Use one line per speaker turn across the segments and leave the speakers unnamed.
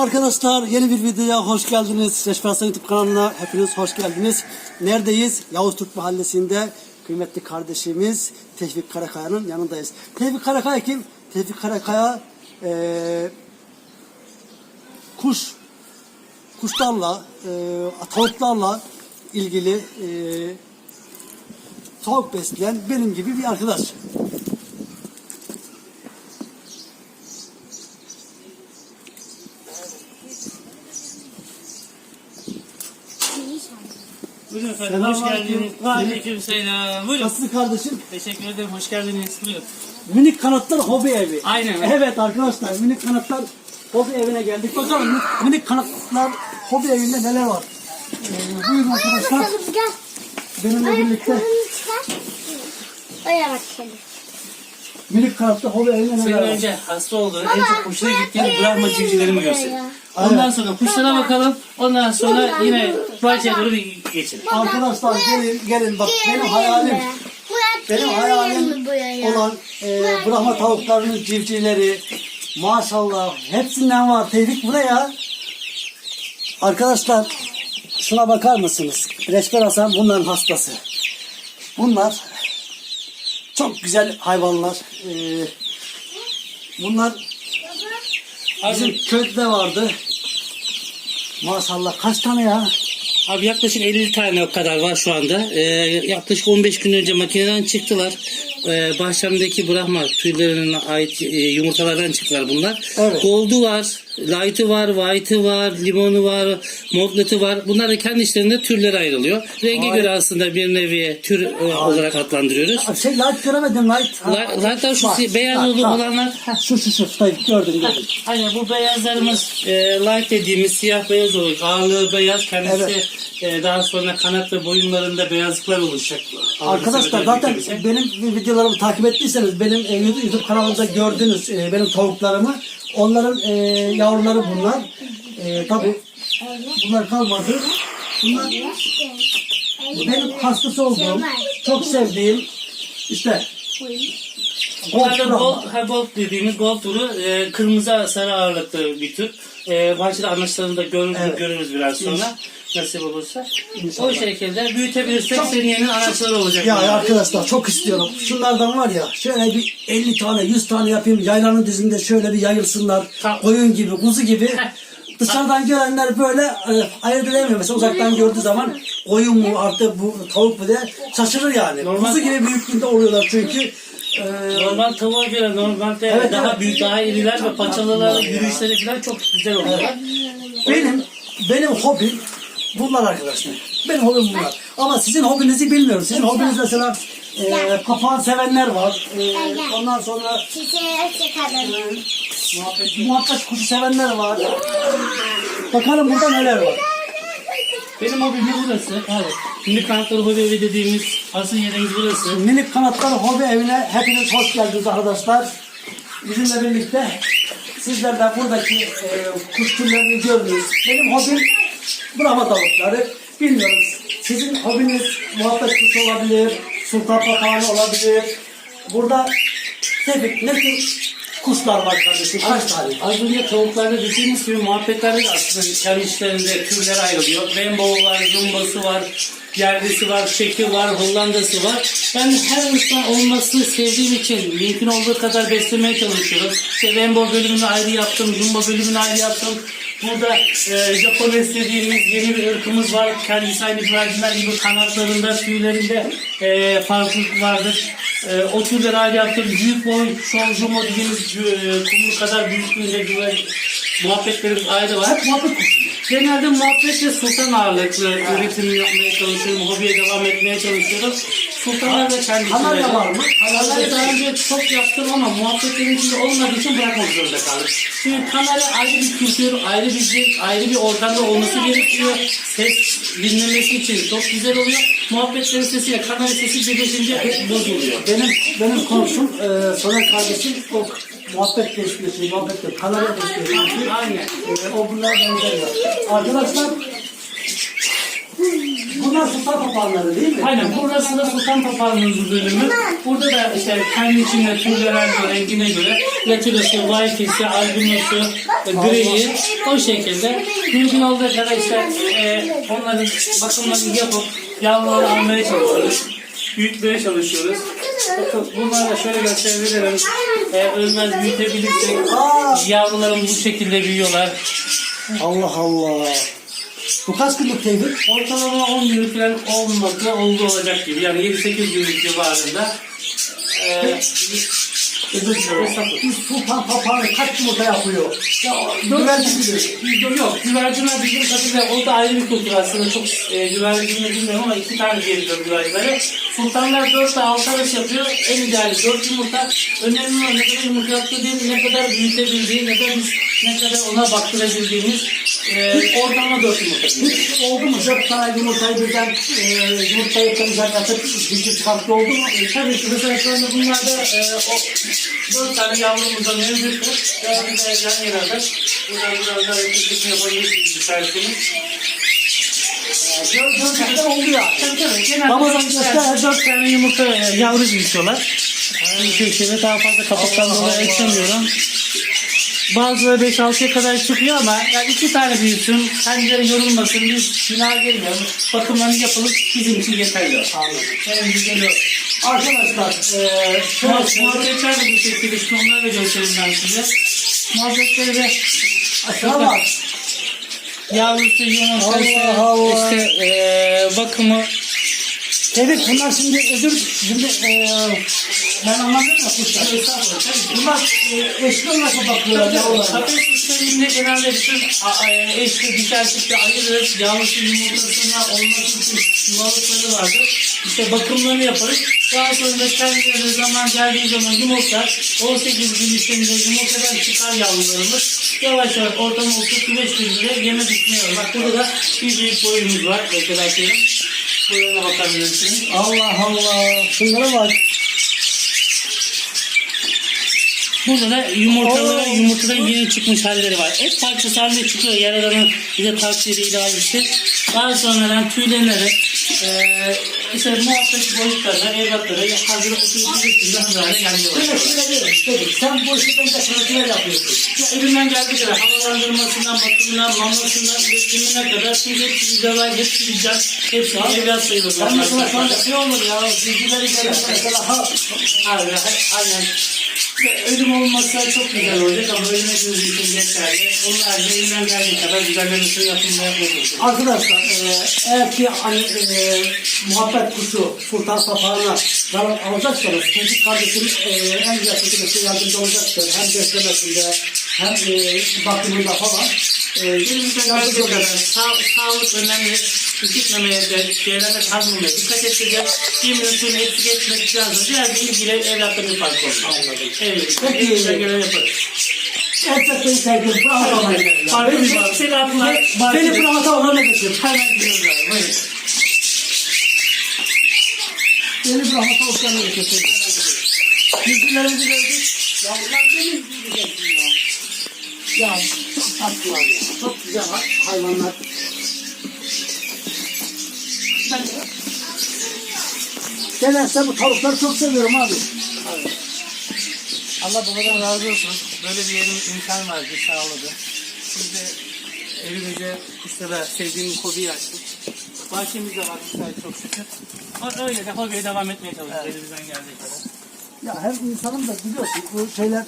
Arkadaşlar yeni bir videoya hoş geldiniz. Reşbersan YouTube kanalına hepiniz hoş geldiniz. Neredeyiz? Yavuz Türk Mahallesi'nde kıymetli kardeşimiz Tevfik Karakaya'nın yanındayız. Tevfik Karakaya kim? Tevfik Karakaya eee kuş kuşlarla, eee tavuklarla ilgili eee tavuk besleyen benim gibi bir arkadaş.
Efendim,
Selam
hoş geldiniz. Aleyküm selam. Buyurun.
Nasılsın kardeşim?
Teşekkür ederim, hoş geldiniz. Buyurun.
Minik Kanatlar Hobi Evi.
Aynen.
Evet arkadaşlar Minik Kanatlar Hobi Evi'ne geldik. Bakalım Minik, minik Kanatlar Hobi Evi'nde neler var? Ee, buyurun arkadaşlar
Bakalım gel.
benimle birlikte
Ayakkabını çıkar. Oraya bak şimdi.
Minik Kanatlar Hobi Evi'nde
Senin
var?
önce hasta olduğun, en çok hoşuna gittiğin Brahma civcivlerimi göster.
Buraya.
Ondan sonra kuşlara bakalım. Ondan sonra yine bahçeye doğru bir geçelim.
Arkadaşlar gelin gelin bak benim hayalim benim hayalim olan e, Brahma tavuklarının civcivleri maşallah hepsinden var. Tevfik buraya. Arkadaşlar şuna bakar mısınız? Reşber Hasan bunların hastası. Bunlar çok güzel hayvanlar. E, bunlar bizim köyde vardı. Maşallah kaç tane ya?
abi yaklaşık 50 tane o kadar var şu anda. Ee, yaklaşık 15 gün önce makineden çıktılar. Ee, bahçemdeki Brahma tüylerine ait e, yumurtalardan çıktılar bunlar.
Evet.
Gold'u var, light'ı var, white'ı var, limonu var, modlet'ı var. Bunlar da kendi işlerinde türlere ayrılıyor. Renge
Harika.
göre aslında bir nevi tür e, olarak adlandırıyoruz.
Şey light göremedim light. Ha,
Light- Light'lar şu si- beyaz
bak.
olanlar
Şu şu şu Tabii gördüm gördüm.
Aynen bu beyazlarımız e, light dediğimiz siyah beyaz olur. Ağırlığı beyaz kendisi e, daha sonra kanat ve boyunlarında beyazlıklar oluşacak.
Arkadaşlar zaten benim videolarımı takip ettiyseniz benim e, YouTube YouTube kanalımda gördünüz e, benim tavuklarımı. Onların e, yavruları bunlar. E, tabii bunlar kalmadı. Bunlar benim hastası olduğum, çok sevdiğim işte
Bunlar da
Gold
ha, gold dediğimiz gold turu e, kırmızı sarı ağırlıklı bir tür. E, bahçede anlaşlarında görürüz,
Evet.
görürüz biraz sonra. Nasip olursa.
İnşallah.
O şekilde büyütebilirsek seneyenin anaçları olacak.
Ya arkadaşlar çok istiyorum. Şunlardan var ya şöyle bir 50 tane 100 tane yapayım yaylanın dizinde şöyle bir yayılsınlar.
Tamam.
Koyun gibi kuzu gibi. Dışarıdan görenler böyle e, ayırt edemiyor. Mesela uzaktan gördüğü zaman koyun mu artık bu tavuk mu diye şaşırır yani.
Normal-
Kuzu gibi büyüklüğünde oluyorlar çünkü. E,
Normal tavuğa göre normalde
Evet,
daha
evet.
büyük, daha iriler ve paçalılar, yürüyüşleri falan çok güzel oluyorlar.
benim benim hobim bunlar arkadaşlar. Benim hobim bunlar. Ama sizin hobinizi bilmiyorum. Sizin hobiniz mesela e, papağan sevenler var. E, ondan sonra
çıkaralım.
Muhabbet kuşu sevenler var. Bakalım burada neler var.
Benim hobim burası. Evet. Şimdi kanatları hobi dediğimiz asıl yerimiz burası.
Minik Kanatlar Hobi Evi'ne hepiniz hoş geldiniz arkadaşlar. Bizimle birlikte sizler de buradaki e, kuş türlerini gördünüz. Benim hobim brava tavukları. Bilmiyorum sizin hobiniz muhabbet kuşu olabilir, sultan papağanı olabilir. Burada tebrik ne tür kuşlar var kardeşim? Kaç tane?
Az önce tavuklarda dediğimiz gibi muhabbetlerde de aslında kendi işlerinde türler ayrılıyor. Rainbow var, jumbosu var, yerlisi var, şeki var, hollandası var. Ben her ırktan olmasını sevdiğim için mümkün olduğu kadar beslemeye çalışıyorum. İşte Rainbow bölümünü ayrı yaptım, jumbo bölümünü ayrı yaptım. Burada e, Japon dediğimiz yeni bir ırkımız var. Kendisi aynı güvercinler gibi kanatlarında, tüylerinde e, farklılık vardır. E, o türleri ayrı yaptım. Büyük boy, şov, jumbo dediğimiz e, kumru kadar büyüklüğünde güver, muhabbetlerimiz ayrı var.
Hep muhabbet kuşu.
Genelde muhabbet ve sultan ağırlıklı üretim yapmaya çalışıyorum. Hobiye devam etmeye çalışıyorum. Sultanlar da kendisi.
Kanarya var mı?
Kanarya daha önce çok yaptım ama muhabbetlerin içinde olmadığı için bırakmak zorunda kaldım. Çünkü kanarya ayrı bir kültür, ayrı bir zevk, ayrı bir ortamda olması gerekiyor. Ses dinlemesi için çok güzel oluyor. Muhabbetlerin sesiyle kanarya sesi birleşince bozuluyor.
Benim benim komşum e, Soner kardeşim o muhabbet besliyorsun, muhabbet kanarya besliyorsun.
Aynen.
Ee, o bunlar benzerler. Arkadaşlar bunlar sultan papağanları değil mi?
Aynen burası da Sultan Papağanımızın bölümü. Burada da işte kendi içinde türlere göre, rengine göre Latinası, White'isi, Albinosu, e, Grey'i o şekilde mümkün olduğu kadar işte e, onların bakımlarını yapıp yavruları almaya çalışıyoruz. Büyütmeye çalışıyoruz. Bunları da şöyle gösterebilirim. E, ölmez büyütebilirsek yavrularım bu şekilde büyüyorlar.
Allah Allah. Bu kaç günlük tevhid?
Ortalama 10 günlük falan olması oldu olacak gibi. Yani 7-8 günlük civarında. Ee,
Özür dilerim. Bir sultan papağanı kaç yumurta yapıyor? Ya, güvercin gibi.
Yok, güvercinler bildiğim kadarıyla o da ayrı bir kültür aslında. Çok e, güvercinini bilmiyorum ama iki tane diyebiliyorum güvercinleri. Sultanlar 4 ile 6 arası yapıyor. En ideali 4 yumurta. Önemli olan ne kadar yumurta yaptığı değil, ne kadar büyütebildiği, ne kadar ne kadar ona baktırabildiğimiz e, ortalama 4 yumurta.
Hiç oldu mu? Dört tane yumurtayı birden e, yumurta yıkanacak yatıp gücü çıkarttı oldu mu?
E, tabii ki mesela şu anda bunlarda e, o dört tane yavrumuz da mevcuttur. Bir de yan da buradan biraz daha yaklaşık yapabilirsiniz
yani.
Tabii tabii. Genelde
Ramazan
dört
göster,
tane- dört tane yumurta e, yavru büyütüyorlar. Bu şekilde daha fazla kapaktan dolayı açamıyorum. Bazıları 5-6'ya kadar çıkıyor ama yani iki tane büyüsün, kendileri yorulmasın, biz günah gelmiyor. Bakımlarını yapılıp bizim için yeterli.
Anladım.
Benim geliyor.
Arkadaşlar e, şöyle.
Muhabbetler de bu şekilde. Şimdi onları da göstereyim ben size. Muhabbetleri de
Aşağı bak.
yavrusu, yumurtası,
Allah
işte eee bakımı.
Evet bunlar şimdi özür şimdi e, ben anlamıyorum ya kuşlar. Bunlar e, eşli nasıl bakıyorlar yavrularına?
Kafes sisteminde genelde bütün a- a- eşli dişer çifti ayırırız. Yavrusu yumurtasına olması için yuvalıkları vardır. İşte bakımlarını yaparız. Daha sonra da kendileri zaman geldiği zaman yumurtlar 18 gün içinde yumurtadan çıkar yavrularımız. Yavaş yavaş ortalama 35 günde yeme düşmüyor. Bak burada da bir büyük boyumuz var. Atıyorum. Boyuna bakabilirsiniz.
Allah Allah. Şunlara bak.
Burada da yumurtalara
Oo.
yumurtadan yeni çıkmış halleri var. Et parçası halinde çıkıyor. Yaradanın bize takdiri ilahisi. Daha sonradan tüylenerek eee işte muhabbet boyutlarına, evlatları hazır oturup üstünde hazır hale gelmeye.
Dedim, Sen bu işi bence profesyonel yapıyorsun.
Ya Elimden geldiği kadar havalandırmasından, bakımından, mamasından, üretimine kadar çünkü hepsi güzel, hepsi güzel, hepsi evlat sayılır.
Ben mesela şu anda şey olur ya. Bilgileri gelip mesela ha,
Abi, aynen. Ölüm olmasa çok güzel olacak ama ölmediğimiz için yeterli. Onlar da elimden geldiği kadar güzellemesini yapımda yapmaya çalışıyorum.
Arkadaşlar e, eğer ki hani e, muhabbet kuşu sultan sapağına zarar alacaksanız çocuk kardeşim e, en güzel şekilde size yardımcı olacaktır. Hem beslemesinde hem e, bakımında falan. E,
Elimizden geldiği kadar sağ, sağlık önemli. Üşütmemeye, de, çevreme kazmamaya dikkat edeceğiz. Yemin suyunu eksik etmek lazım. Diğer bir ilgiyle evlatla bir fark olmaz.
Anladım.
Evet.
Peki.
Elimizden geleni yaparız.
Beni tercih Bravo.
Farklı bir var. Selamlar.
Beni bravata olana götür.
Hemen gidiyoruz abi. Buyurun.
Beni bravata olana götür. Bilgilerimizi gördük. Ya ulan beni bilgileceksin ya. Ya çok tatlılar ya. Çok güzel hayvanlar. Ben Genelde bu tavukları çok seviyorum abi.
Allah babadan razı olsun. Böyle bir yerin imkan verdi, sağladı. Biz de evimize kuşlara sevdiğim hobiyi açtık. Bahçemiz de var müsait çok şükür. Ama Öyle de hobiye devam etmeye çalışıyoruz elimizden geldiği kadar.
Ya hem insanım da biliyorsun bu şeyler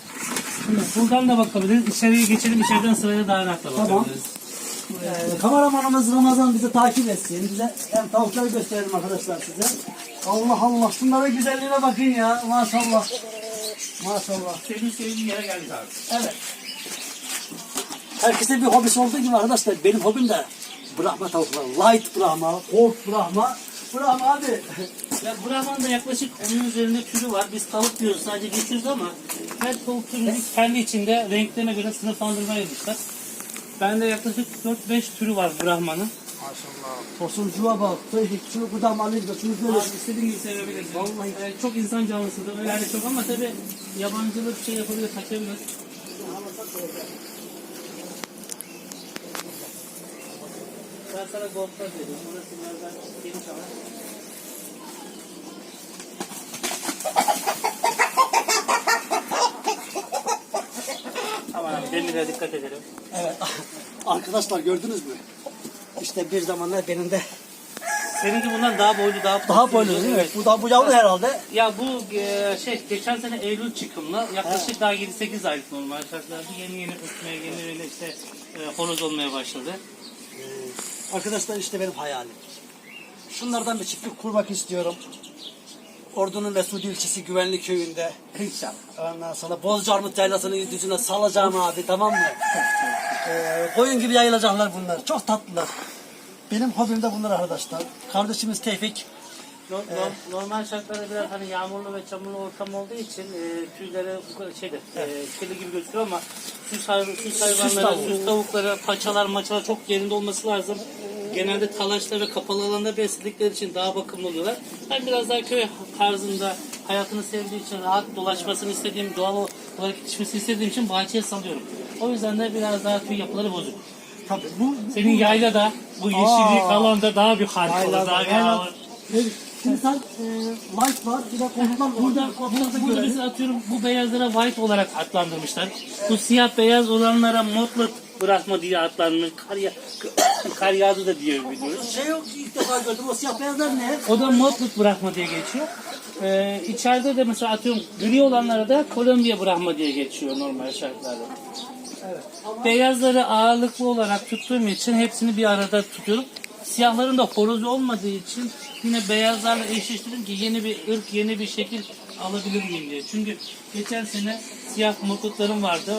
Şimdi buradan da bakabiliriz. İçeriye geçelim. İçeriden sırayla daha rahatla
Tamam.
bakabiliriz.
Ee, kameramanımız Ramazan bizi takip etsin. Bize hem tavukları gösterelim arkadaşlar size. Allah Allah şunların güzelliğine bakın ya. Maşallah. Maşallah.
Senin sevdiğin yere geldik abi.
Evet. Herkese bir hobisi olduğu gibi arkadaşlar benim hobim de Brahma tavuklar. Light Brahma, Gold Brahma. Brahma abi.
Ya Brahman'da yaklaşık onun üzerinde türü var. Biz tavuk diyoruz sadece geçiyoruz ama her tavuk türünü kendi içinde renklerine göre sınıflandırma yapmışlar. Bende yaklaşık 4-5 türü var Brahman'ın.
Maşallah. Tosuncuğa bak. Şunu buradan alayım da şunu böyle.
Abi istediğin gibi sevebilirsin.
Vallahi.
Ee, çok insan canlısıdır. Öyle yani çok ama tabi yabancılık şey yapabilir, kaçabilir. Ben sana dedim. Burası biraz daha geniş ama. Demirlere dikkat edelim.
Evet. Arkadaşlar gördünüz mü? İşte bir zamanlar benim de
Seninki bundan daha boylu, daha
daha boylu değil mi? Bu da bu yavru herhalde.
Ya bu e, şey geçen sene Eylül çıkımlı yaklaşık daha 7-8 aylık normal şartlarda yeni yeni ötmeye yeni yeni işte e, horoz olmaya başladı.
Arkadaşlar işte benim hayalim. Şunlardan bir çiftlik kurmak istiyorum. Ordu'nun Mesudi ilçesi Güvenli Köyü'nde.
İnşallah.
Ondan sonra Bozcarmut Yaylası'nın düzüne salacağım abi tamam mı? Ee, koyun gibi yayılacaklar bunlar. Çok tatlılar. Benim hobim de bunlar arkadaşlar. Kardeşimiz Tevfik.
No- no- Normal şartlarda biraz hani yağmurlu ve çamurlu ortam olduğu için e, tüyleri bu kadar şeyde e, kirli gibi gözüküyor ama süs, hayvan, süs hayvanları,
tavuğu.
süs tavukları, paçalar, maçalar çok yerinde olması lazım. Genelde talaşta ve kapalı alanda besledikleri için daha bakımlı oluyorlar. Ben biraz daha köy tarzında hayatını sevdiği için rahat dolaşmasını istediğim, doğal olarak yetişmesini istediğim için bahçeye salıyorum. O yüzden de biraz daha tüy yapıları bozuk.
Tabii bu
Senin yaylada bu yeşillik
Aa.
alanda daha bir harika olur,
Yayla-
daha bir
yayla-. Evet, Şimdi sen e, light var, bir de komutan
Burada, burada, burada biz atıyorum bu beyazlara white olarak adlandırmışlar. Bu siyah beyaz olanlara motlet bırakma diye adlandırmış. Kar, ya, kar yağdı da diye biliyoruz.
Şey yok ilk defa gördüm o siyah beyazlar ne?
O da motlet bırakma diye geçiyor. Ee, içeride de mesela atıyorum gri olanlara da Kolombiya bırakma diye geçiyor normal şartlarda. Beyazları ağırlıklı olarak tuttuğum için hepsini bir arada tutuyorum. Siyahların da horozu olmadığı için yine beyazlarla eşleştirdim ki yeni bir ırk, yeni bir şekil alabilir miyim diye. Çünkü geçen sene siyah mototlarım vardı.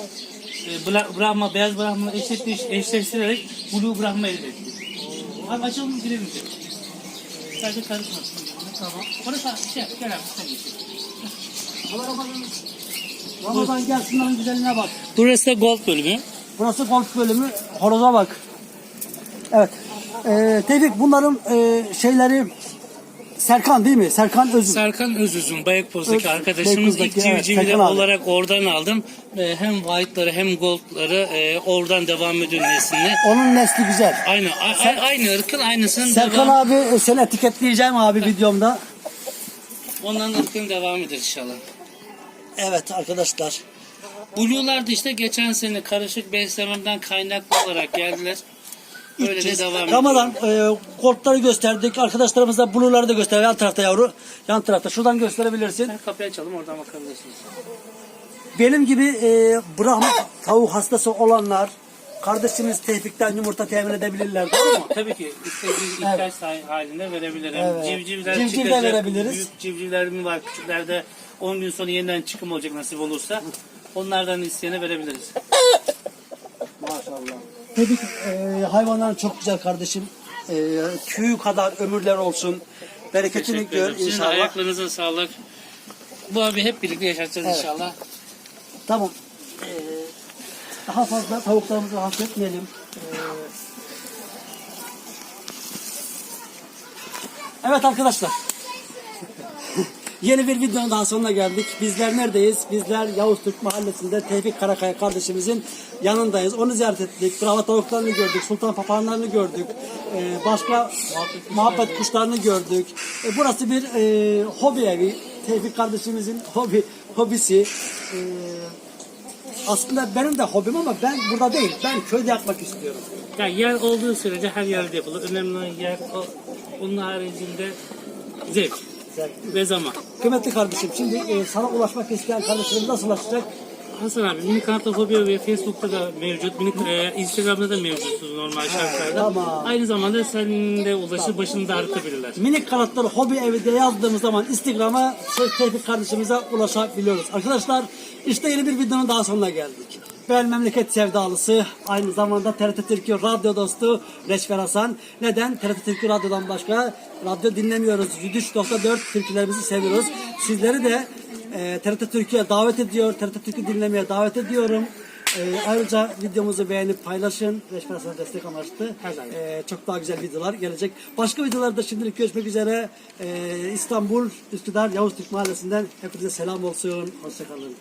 Bla- Brahma, beyaz Brahma eşleş, eşleştirerek Blue Brahma elde ettim. Abi açalım girelim. Sadece karışmasın. Tamam. Orası şey yap, gel abi sen geçelim.
Ramazan gel şunların güzelliğine bak.
Burası da Gold bölümü.
Burası golf bölümü. Horoza bak. Evet. Ee, Tevfik bunların e, şeyleri Serkan değil mi? Serkan Özün.
Serkan Özüz'ün Beykoz'daki arkadaşımız ilk
Beykoz'daki, evet,
civcivleri
Serkan abi.
olarak oradan aldım. Ee, hem white'ları hem gold'ları e, oradan devam ediyor nesline.
Onun nesli güzel.
Aynı a- a- aynı ırkın aynısının
Serkan
devam,
abi e, seni etiketleyeceğim abi videomda.
ondan ırkın devam eder inşallah.
Evet arkadaşlar.
Blue'lar da işte geçen sene karışık beslememden kaynaklı olarak geldiler. Öyle de devam.
Ramazan e, kortları gösterdik. Arkadaşlarımıza blue'ları da göster. Yan tarafta yavru. Yan tarafta. Şuradan gösterebilirsin.
Sen kapıyı açalım oradan bakabilirsiniz.
Benim gibi e, Brahma tavuk hastası olanlar kardeşimiz Tevfik'ten yumurta temin edebilirler. Doğru mu?
Tabii ki istediğiniz ihtiyaç sahi- halinde verebilirim.
Evet.
Civcivler
Civciv de
çıkacak.
verebiliriz.
Büyük civcivler mi var? Küçüklerde 10 gün sonra yeniden çıkım olacak nasip olursa. Onlardan isteyene verebiliriz.
Maşallah. Tevfik e, hayvanların çok güzel kardeşim. E, tüyü kadar ömürler olsun. Bereketini gör
ederim. Sizin de
inşallah.
ayaklarınıza sağlık. Bu abi hep birlikte yaşatacağız
Evet.
inşallah.
Tamam. E, daha fazla tavuklarımızı hafifletmeyelim. E, evet arkadaşlar. Yeni bir videonun daha sonuna geldik. Bizler neredeyiz? Bizler Yavuz Türk Mahallesi'nde Tevfik Karakaya kardeşimizin yanındayız. Onu ziyaret ettik. Brava tavuklarını gördük. Sultan papağanlarını gördük. Ee, başka muhabbet kuşlarını gördük. Ee, burası bir e, hobi evi. Tevfik kardeşimizin hobi hobisi. Ee, aslında benim de hobim ama ben burada değil. Ben köyde yapmak istiyorum.
Ya yer olduğu sürece her yerde yapılır. Önemli olan yer o, onun haricinde zevk ve zaman.
Kıymetli kardeşim şimdi e, sana ulaşmak isteyen kardeşlerim nasıl ulaşacak?
Hasan abi minik kanatofobia ve Facebook'ta da mevcut. Minik, e, Instagram'da da mevcutsunuz normal şartlarda.
tamam.
Aynı zamanda senin de ulaşır başını da arıtabilirler.
Minik kanatları hobi evi diye yazdığımız zaman Instagram'a Tevfik kardeşimize ulaşabiliyoruz. Arkadaşlar işte yeni bir videonun daha sonuna geldik. Ben memleket sevdalısı, aynı zamanda TRT Türkiye radyo dostu Reşver Hasan. Neden? TRT Türkiye radyodan başka radyo dinlemiyoruz. 103.4 türkülerimizi seviyoruz. Sizleri de e, TRT Türkiye davet ediyor. TRT Türkiye dinlemeye davet ediyorum. Ee, ayrıca videomuzu beğenip paylaşın. Beş parasına destek amaçlı. Ee, çok daha güzel videolar gelecek. Başka videolarda şimdilik görüşmek üzere. Ee, İstanbul, Üsküdar, Yavuz Türk Mahallesi'nden hepinize selam olsun. Hoşçakalın.